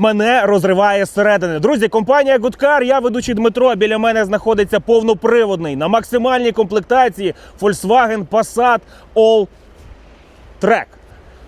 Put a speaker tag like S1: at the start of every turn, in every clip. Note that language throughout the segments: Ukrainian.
S1: Мене розриває зсередини. Друзі, компанія Goodcar, я ведучий Дмитро. Біля мене знаходиться повноприводний на максимальній комплектації Volkswagen Passat All Track.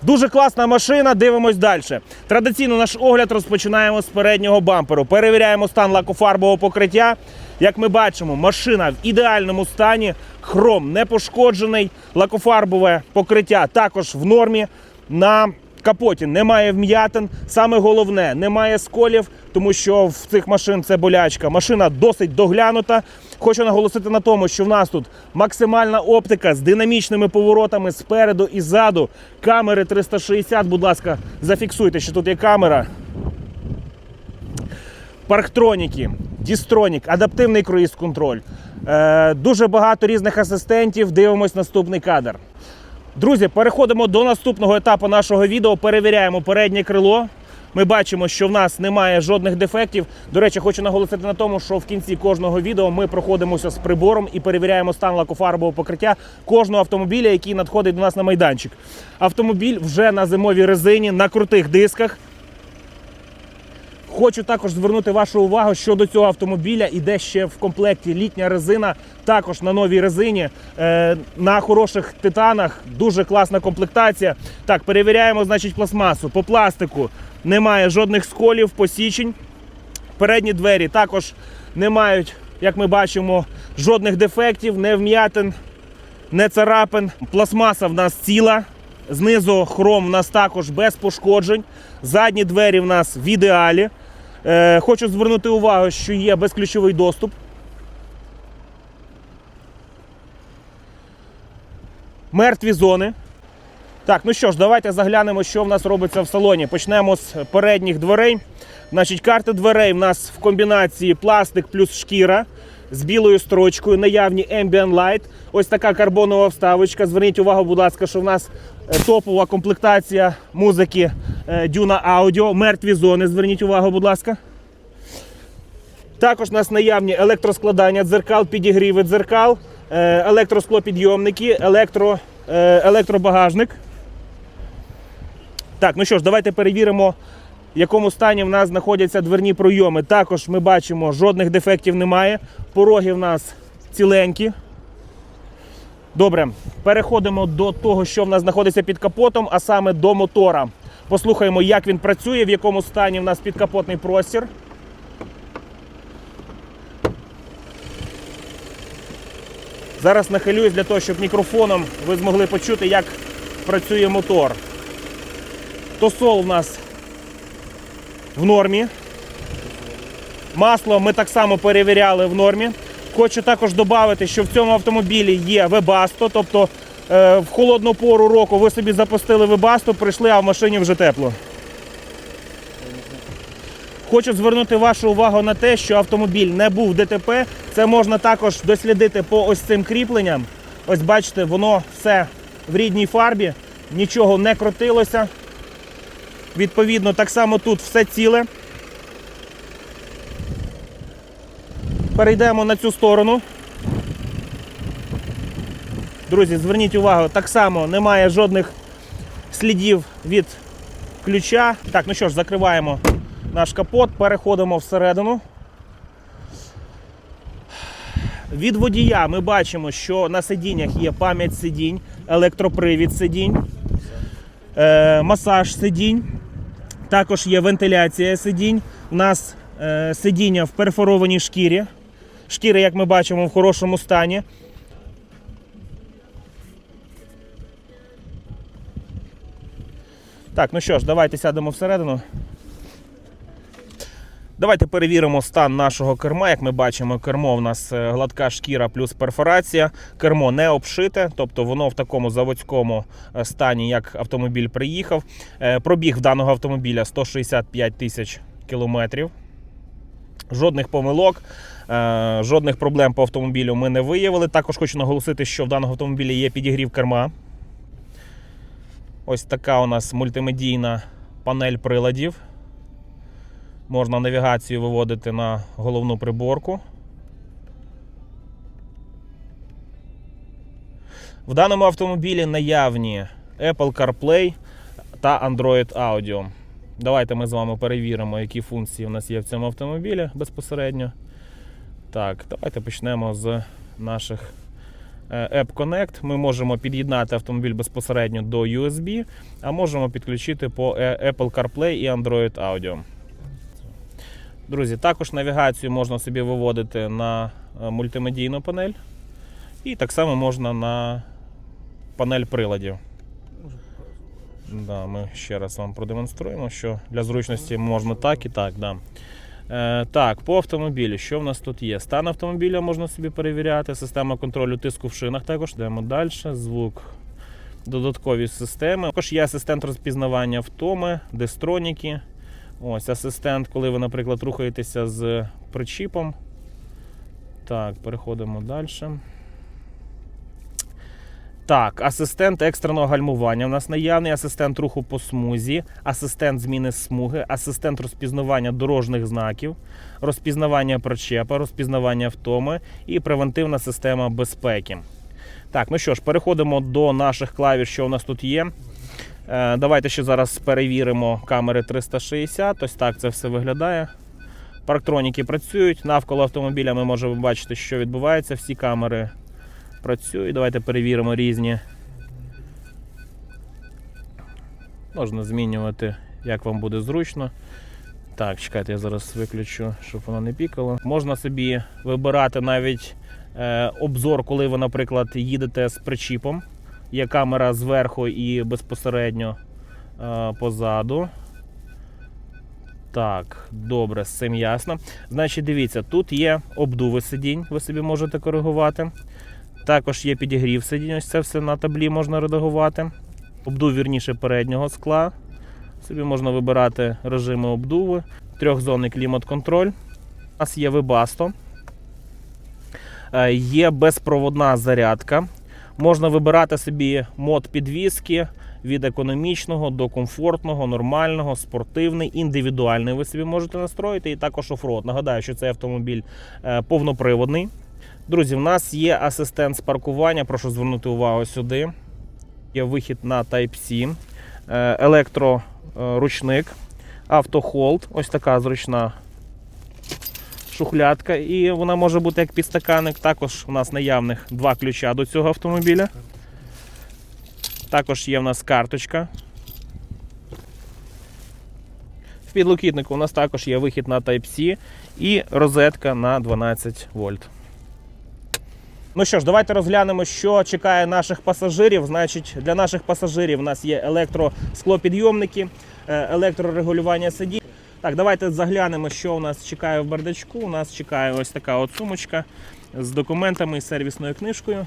S1: Дуже класна машина, дивимось далі. Традиційно наш огляд розпочинаємо з переднього бамперу. Перевіряємо стан лакофарбового покриття. Як ми бачимо, машина в ідеальному стані, хром не пошкоджений, лакофарбове покриття також в нормі. На капоті немає вм'ятин. Саме головне, немає сколів, тому що в цих машин це болячка. Машина досить доглянута. Хочу наголосити на тому, що в нас тут максимальна оптика з динамічними поворотами спереду і ззаду. Камери 360, будь ласка, зафіксуйте, що тут є камера. Парктроніки, Дістронік, адаптивний круїз-контроль. Е, дуже багато різних асистентів. Дивимось наступний кадр. Друзі, переходимо до наступного етапу нашого відео. Перевіряємо переднє крило. Ми бачимо, що в нас немає жодних дефектів. До речі, хочу наголосити на тому, що в кінці кожного відео ми проходимося з прибором і перевіряємо стан лакофарбового покриття кожного автомобіля, який надходить до нас на майданчик. Автомобіль вже на зимовій резині, на крутих дисках. Хочу також звернути вашу увагу, що до цього автомобіля іде ще в комплекті літня резина, також на новій резині, е, на хороших титанах. Дуже класна комплектація. Так, перевіряємо, значить, пластмасу. По пластику немає жодних сколів, посічень. Передні двері також не мають, як ми бачимо, жодних дефектів, не вм'ятин, не царапин. Пластмаса в нас ціла. Знизу хром в нас також без пошкоджень. Задні двері в нас в ідеалі. Е, хочу звернути увагу, що є безключовий доступ. Мертві зони. Так, ну що ж, давайте заглянемо, що в нас робиться в салоні. Почнемо з передніх дверей. Значить, карти дверей в нас в комбінації пластик плюс шкіра з білою строчкою, наявні Ambient Light. Ось така карбонова вставочка. Зверніть увагу, будь ласка, що в нас топова комплектація музики е, Duna Audio. Мертві зони. Зверніть увагу, будь ласка. Також у нас наявні електроскладання дзеркал, підігріви дзеркал, е, електросклопідйомники, електро, е, електробагажник. Так, ну що ж, давайте перевіримо, в якому стані в нас знаходяться дверні пройоми. Також ми бачимо, жодних дефектів немає. Пороги в нас ціленькі. Добре, переходимо до того, що в нас знаходиться під капотом, а саме до мотора. Послухаємо, як він працює, в якому стані в нас підкапотний простір. Зараз нахилююсь для того, щоб мікрофоном ви змогли почути, як працює мотор. Тосол у нас в нормі. Масло ми так само перевіряли в нормі. Хочу також додати, що в цьому автомобілі є Webasto, тобто е, в холодну пору року ви собі запустили Webasto, прийшли, а в машині вже тепло. Хочу звернути вашу увагу на те, що автомобіль не був ДТП. Це можна також дослідити по ось цим кріпленням. Ось бачите, воно все в рідній фарбі, нічого не крутилося. Відповідно, так само тут все ціле. Перейдемо на цю сторону. Друзі, зверніть увагу, так само немає жодних слідів від ключа. Так, ну що ж, закриваємо наш капот, переходимо всередину. Від водія ми бачимо, що на сидіннях є пам'ять сидінь, електропривід сидінь, е, масаж сидінь. Також є вентиляція сидінь. У нас е, сидіння в перфорованій шкірі. Шкіра, як ми бачимо, в хорошому стані. Так, ну що ж, давайте сядемо всередину. Давайте перевіримо стан нашого керма. Як ми бачимо, кермо в нас е, гладка шкіра плюс перфорація. Кермо не обшите, тобто воно в такому заводському е, стані, як автомобіль приїхав. Е, Пробіг в даного автомобіля 165 тисяч кілометрів. Жодних помилок, е, жодних проблем по автомобілю ми не виявили. Також хочу наголосити, що в даного автомобіля є підігрів керма. Ось така у нас мультимедійна панель приладів. Можна навігацію виводити на головну приборку. В даному автомобілі наявні Apple CarPlay та Android Audio. Давайте ми з вами перевіримо, які функції у нас є в цьому автомобілі безпосередньо. Так, давайте почнемо з наших е, App Connect. Ми можемо під'єднати автомобіль безпосередньо до USB, а можемо підключити по е, Apple CarPlay і Android Audio. Друзі, також навігацію можна собі виводити на е, мультимедійну панель. І так само можна на панель приладів. Да, ми ще раз вам продемонструємо, що для зручності можна так і так. Да. Е, так, по автомобілю, що в нас тут є? Стан автомобіля можна собі перевіряти, система контролю тиску в шинах також. Йдемо далі. Звук, додаткові системи. Також є асистент розпізнавання втоми, дестроніки. Ось асистент, коли ви, наприклад, рухаєтеся з причіпом. Так, переходимо далі. Так, асистент екстреного гальмування. У нас наявний асистент руху по смузі, асистент зміни смуги, асистент розпізнавання дорожніх знаків, розпізнавання причепа, розпізнавання втоми і превентивна система безпеки. Так, ну що ж, переходимо до наших клавіш, що у нас тут є. Е, давайте ще зараз перевіримо камери 360. Ось так це все виглядає. Парктроніки працюють. Навколо автомобіля ми можемо бачити, що відбувається. Всі камери працюють. Давайте перевіримо різні. Можна змінювати, як вам буде зручно. Так, чекайте, я зараз виключу, щоб воно не пікало. Можна собі вибирати навіть е, обзор, коли ви, наприклад, їдете з причіпом. Є камера зверху і безпосередньо е, позаду. Так, добре, з цим ясно. Значить, дивіться, тут є обдуви сидінь, ви собі можете коригувати. Також є підігрів сидінь, ось це все на таблі можна редагувати. Обдув вірніше переднього скла. Собі можна вибирати режими обдуви. Трьохзонний клімат-контроль. У нас є Webasto. Е, Є безпроводна зарядка. Можна вибирати собі мод підвіски від економічного до комфортного, нормального, спортивний, індивідуальний. Ви собі можете настроїти і також оффроуд. Нагадаю, що цей автомобіль е, повноприводний. Друзі, в нас є асистент з паркування. Прошу звернути увагу сюди. Є вихід на Type-C, е, електроручник, автохолд. Ось така зручна шухлядка. І вона може бути як підстаканник. Також у нас наявних два ключа до цього автомобіля. Також є в нас карточка. В підлокітнику у нас також є вихід на Type-C і розетка на 12 вольт. Ну що ж, давайте розглянемо, що чекає наших пасажирів. Значить, для наших пасажирів у нас є електросклопідйомники, е, електрорегулювання сидінь. Так, давайте заглянемо, що у нас чекає в бардачку. У нас чекає ось така от сумочка з документами і сервісною книжкою.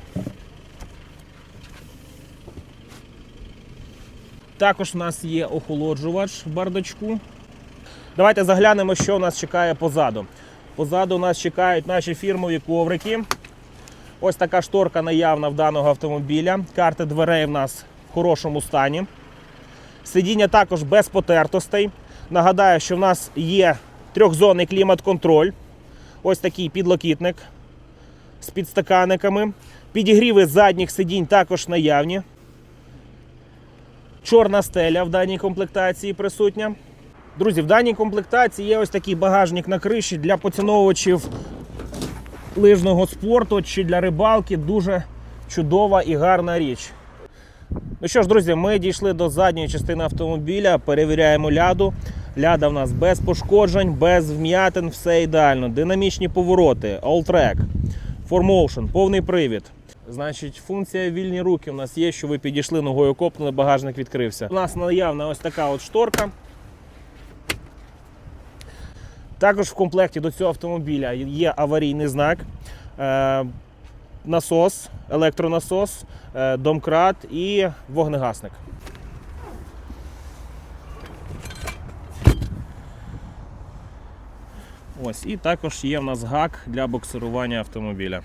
S1: Також у нас є охолоджувач в бардачку. Давайте заглянемо, що у нас чекає позаду. Позаду у нас чекають наші фірмові коврики. Ось така шторка наявна в даного автомобіля. Карти дверей в нас в хорошому стані. Сидіння також без потертостей. Нагадаю, що в нас є трьохзонний клімат-контроль. Ось такий підлокітник з підстаканниками. Підігріви задніх сидінь також наявні. Чорна стеля в даній комплектації присутня. Друзі, в даній комплектації є ось такий багажник на криші для поціновувачів лижного спорту чи для рибалки. Дуже чудова і гарна річ. Ну що ж, друзі, ми дійшли до задньої частини автомобіля, перевіряємо ляду. Ляда в нас без пошкоджень, без вм'ятин, все ідеально. Динамічні повороти, all-track, 4Motion, повний привід. Значить, функція вільні руки у нас є, що ви підійшли ногою копнули, багажник відкрився. У нас наявна ось така от шторка. Також в комплекті до цього автомобіля є аварійний знак, е, насос, електронасос, е, домкрат і вогнегасник. Ось, і також є в нас гак для боксирування автомобіля.